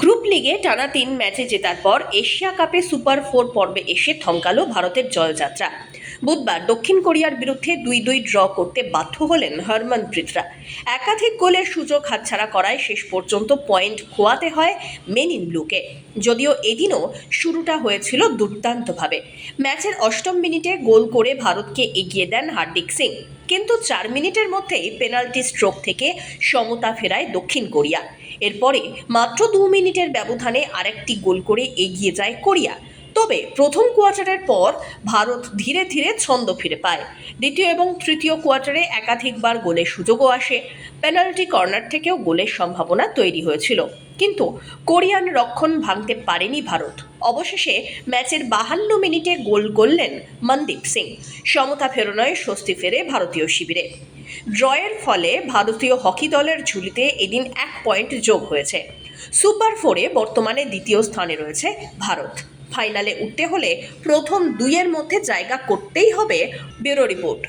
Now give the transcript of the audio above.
Group লিগে টানা তিন ম্যাচে জেতার পর এশিয়া কাপে সুপার ফোর পর্বে এসে থমকালো ভারতের জলযাত্রা বুধবার দক্ষিণ কোরিয়ার বিরুদ্ধে দুই দুই ড্র করতে বাধ্য হলেন হরমনপ্রীতরা একাধিক গোলের সুযোগ হাতছাড়া করায় শেষ পর্যন্ত পয়েন্ট খোয়াতে হয় মেন ইন ব্লুকে। যদিও এদিনও শুরুটা হয়েছিল দুর্দান্তভাবে। ম্যাচের অষ্টম মিনিটে গোল করে ভারতকে এগিয়ে দেন হার্দিক সিং। কিন্তু চার মিনিটের মধ্যেই পেনাল্টি স্ট্রোক থেকে সমতা ফেরায় দক্ষিণ কোরিয়া। এরপরে মাত্র দু মিনিটের ব্যবধানে আরেকটি গোল করে এগিয়ে যায় কোরিয়া। তবে প্রথম কোয়ার্টারের পর ভারত ধীরে ধীরে ছন্দ ফিরে পায়। দ্বিতীয় এবং তৃতীয় কোয়ার্টারে একাধিকবার গোলের সুযোগও আসে। পেনাল্টি কর্নার থেকেও গোলের সম্ভাবনা তৈরি হয়েছিল। কিন্তু কোরিয়ান রক্ষণ ভাঙতে পারেনি ভারত। অবশেষে ম্যাচের বাহান্ন মিনিটে গোল করলেন মনদীপ সিং। সমতা ফেরানোয় স্বস্তি ফেরে ভারতীয় শিবিরে। ড্রয়ের ফলে ভারতীয় হকি দলের ঝুলিতে এদিন এক পয়েন্ট যোগ হয়েছে। সুপার ফোরে বর্তমানে দ্বিতীয় স্থানে রয়েছে ভারত। ফাইনালে উঠতে হলে প্রথম দুইয়ের মধ্যে জায়গা করতেই হবে ব্যুরো রিপোর্ট।